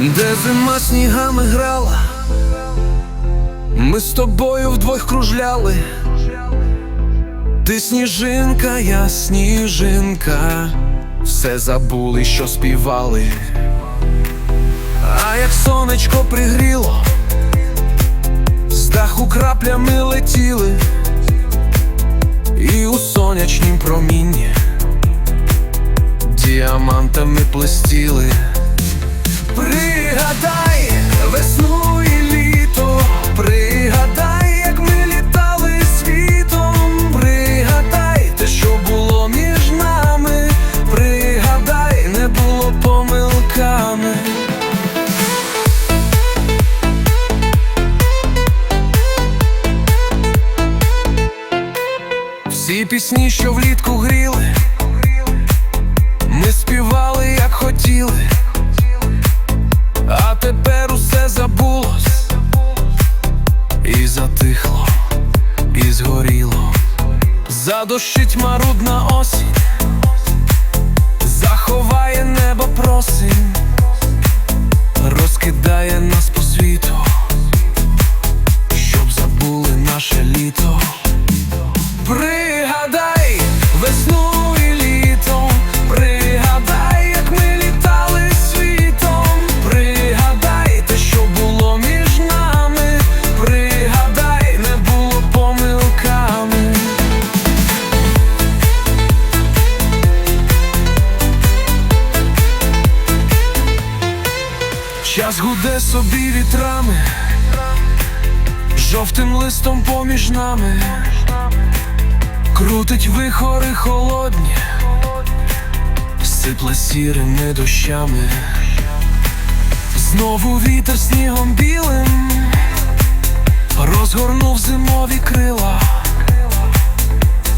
Де зима снігами грала, ми з тобою вдвох кружляли. Ти сніжинка, я сніжинка, все забули, що співали. А як сонечко пригріло, з даху краплями летіли, і у сонячнім промінні діамантами плестіли. Пригадай весну і літо, пригадай, як ми літали світом, пригадай те, що було між нами, пригадай, не було помилками. Всі пісні, що влітку гріли, Задощить марудна осінь, заховає небо просінь, розкидає нас по світу, щоб забули наше літо. Час гуде собі вітрами, жовтим листом поміж нами. Крутить вихори холодні, сипле сірими дощами, знову вітер снігом білим, розгорнув зимові крила,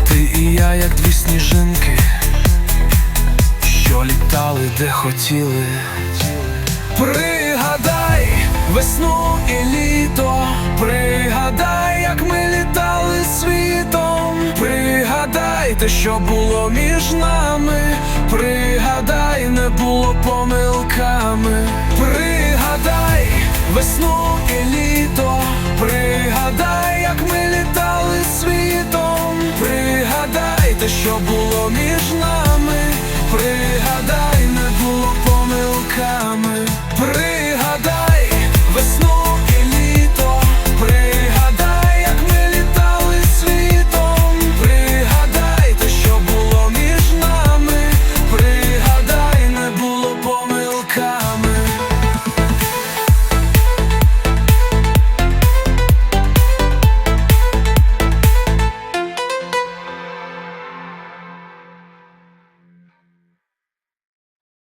ти і я, як дві сніжинки, що літали де хотіли. Весну і літо, пригадай, як ми літали світом, пригадай те, що було між нами, пригадай, не було помилками, пригадай весну і літо, пригадай, як ми літали світом, пригадай те, що було між нами,